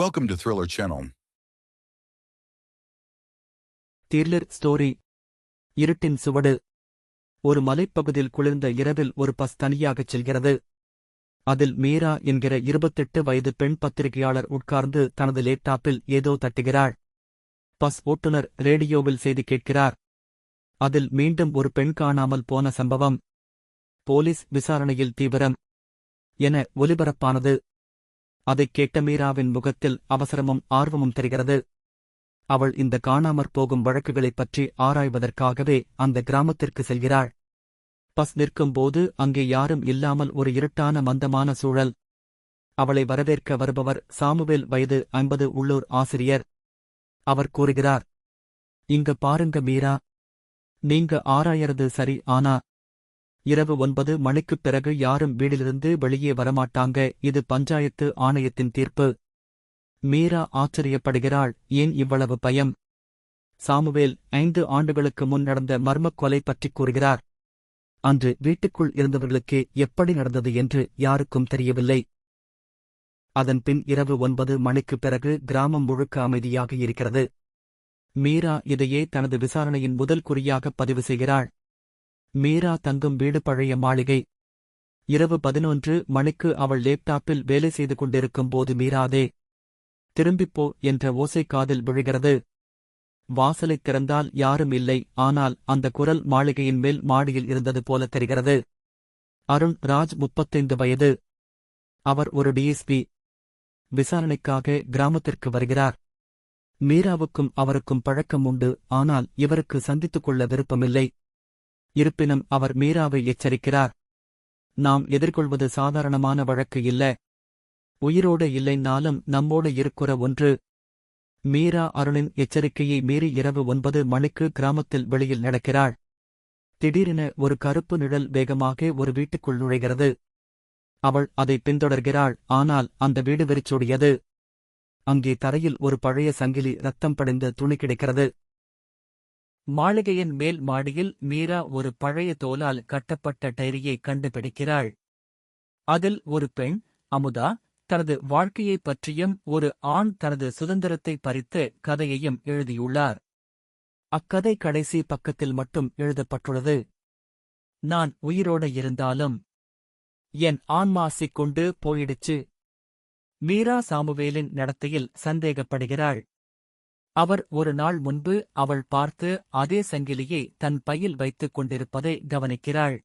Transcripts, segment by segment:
Welcome to Thriller Channel. Thriller story இருட்டின் சுவடு. ஒரு மலைப்பகுதியில் குளிர்ந்த இரவில் ஒரு பஸ் தனியாகச் செல்கிறது. அதில் மீரா என்கிற இருபத்தெட்டு வயது பெண் பத்திரிகையாளர் உட்கார்ந்து தனது லேப்டாப்பில் ஏதோ தட்டுகிறாள். பஸ் ஓட்டுநர் ரேடியோவில் செய்தி கேட்கிறார். அதில் மீண்டும் ஒரு பெண் காணாமல் போன சம்பவம். போலீஸ் விசாரணையில் தீவிரம். என ஒலிபரப்பானது. அதைக் கேட்ட மீராவின் முகத்தில் அவசரமும் ஆர்வமும் தெரிகிறது. அவள் இந்த காணாமற் போகும் வழக்குகளைப் பற்றி ஆராய்வதற்காகவே அந்த கிராமத்திற்கு செல்கிறாள். பஸ் நிற்கும்போது அங்கே யாரும் இல்லாமல் ஒரு இருட்டான மந்தமான சூழல். அவளை வரவேற்க வருபவர் சாமுவேல் வயது ஐம்பது உள்ளூர் ஆசிரியர். அவர் கூறுகிறார் இங்க பாருங்க மீரா. நீங்க ஆராயறது சரி ஆனா இரவு ஒன்பது மணிக்குப் பிறகு யாரும் வீடிலிருந்து வெளியே வரமாட்டாங்க. இது பஞ்சாயத்து ஆணையத்தின் தீர்ப்பு. மீரா ஆச்சரியப்படுகிறாள். ஏன் இவ்வளவு பயம்? சாமுவேல் ஐந்து ஆண்டுகளுக்கு முன் நடந்த மர்மக் கொலை பற்றிக் கூறுகிறார். அன்று வீட்டுக்குள் இருந்தவர்களுக்கு எப்படி நடந்தது என்று யாருக்கும் தெரியவில்லை. அதன்பின் இரவு ஒன்பது மணிக்குப் பிறகு கிராமம் முழுக்க அமைதியாக இருக்கிறது. மீரா இதையே தனது விசாரணையின் முதல் குறியாக பதிவு செய்கிறாள். மீரா தங்கும் வீடு பழைய மாளிகை. இரவு பதினொன்று மணிக்கு அவள் லேப்டாப்பில் வேலை செய்து கொண்டிருக்கும் போது மீராதே திரும்பிப்போ என்ற ஓசை காதில் விழுகிறது. வாசலைத் திறந்தால் யாரும் இல்லை ஆனால் அந்த குரல் மாளிகையின் மேல் மாடியில் இருந்தது போல தெரிகிறது. அருண் ராஜ் முப்பத்தைந்து வயது. அவர் ஒரு டிஎஸ்பி விசாரணைக்காக கிராமத்திற்கு வருகிறார். மீராவுக்கும் அவருக்கும் பழக்கம் உண்டு ஆனால் இவருக்கு சந்தித்துக் கொள்ள விருப்பமில்லை. இருப்பினும் அவர் மீராவை எச்சரிக்கிறார். நாம் எதிர்கொள்வது சாதாரணமான வழக்கு இல்ல. உயிரோடு இல்லைனாலும் நம்மோடு இருக்கிற ஒன்று. மீரா அருணின் எச்சரிக்கையை மீறி இரவு ஒன்பது மணிக்கு கிராமத்தில் வெளியில் நடக்கிறாள். திடீரென ஒரு கருப்பு நிழல் வேகமாக ஒரு வீட்டுக்குள் நுழைகிறது. அவள் அதை பின்தொடர்கிறாள் ஆனால் அந்த வீடு வெறிச்சோடியது. அங்கே தரையில் ஒரு பழைய சங்கிலி ரத்தம் படிந்த துணி கிடைக்கிறது. மாளிகையின் மேல் மாடியில் மீரா ஒரு பழைய தோலால் கட்டப்பட்ட டைரியை கண்டுபிடிக்கிறாள். அதில் ஒரு பெண் அமுதா தனது வாழ்க்கையைப் பற்றியும் ஒரு ஆண் தனது சுதந்திரத்தை பறித்து கதையையும் எழுதியுள்ளார். அக்கதை கடைசி பக்கத்தில் மட்டும் எழுதப்பட்டுள்ளது. நான் உயிரோட இருந்தாலும் என் ஆன்மாசிக் கொண்டு போயிடுச்சு. மீரா சாமுவேலின் நடத்தையில் சந்தேகப்படுகிறாள். அவர் ஒரு நாள் முன்பு அவள் பார்த்து அதே சங்கிலியை தன் பையில் வைத்துக் கொண்டிருப்பதை கவனிக்கிறாள்.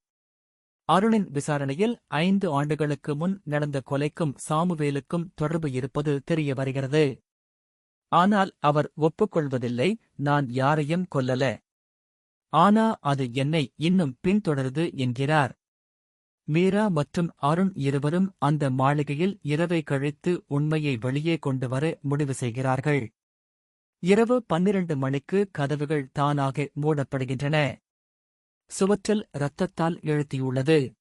அருணின் விசாரணையில் ஐந்து ஆண்டுகளுக்கு முன் நடந்த கொலைக்கும் சாமுவேலுக்கும் தொடர்பு இருப்பது தெரிய வருகிறது. ஆனால் அவர் ஒப்புக்கொள்வதில்லை நான் யாரையும் கொல்லல. ஆனா அது என்னை இன்னும் பின்தொடருது என்கிறார். மீரா மற்றும் அருண் இருவரும் அந்த மாளிகையில் இரவை கழித்து உண்மையை வெளியே கொண்டு வர முடிவு செய்கிறார்கள். இரவு பன்னிரண்டு மணிக்கு கதவுகள் தானாக மூடப்படுகின்றன. சுவற்றில் இரத்தத்தால் எழுத்தியுள்ளது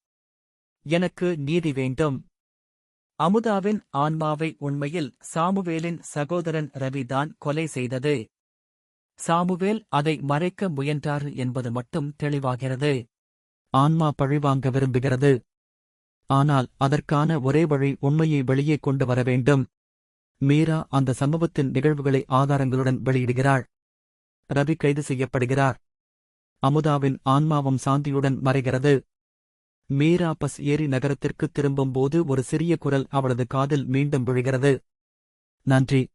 எனக்கு நீதி வேண்டும். அமுதாவின் ஆன்மாவை உண்மையில் சாமுவேலின் சகோதரன் ரவிதான் கொலை செய்தது. சாமுவேல் அதை மறைக்க முயன்றார் என்பது மட்டும் தெளிவாகிறது. ஆன்மா பழிவாங்க விரும்புகிறது. ஆனால் அதற்கான ஒரே வழி உண்மையை வெளியே கொண்டு வர வேண்டும். மீரா அந்த சம்பவத்தின் நிகழ்வுகளை ஆதாரங்களுடன் வெளியிடுகிறாள். ரவி கைது செய்யப்படுகிறார். அமுதாவின் ஆன்மாவும் சாந்தியுடன் மறைகிறது. மீரா பஸ் ஏரி நகரத்திற்கு திரும்பும்போது ஒரு சிறிய குரல் அவளது காதில் மீண்டும் விழுகிறது. நன்றி.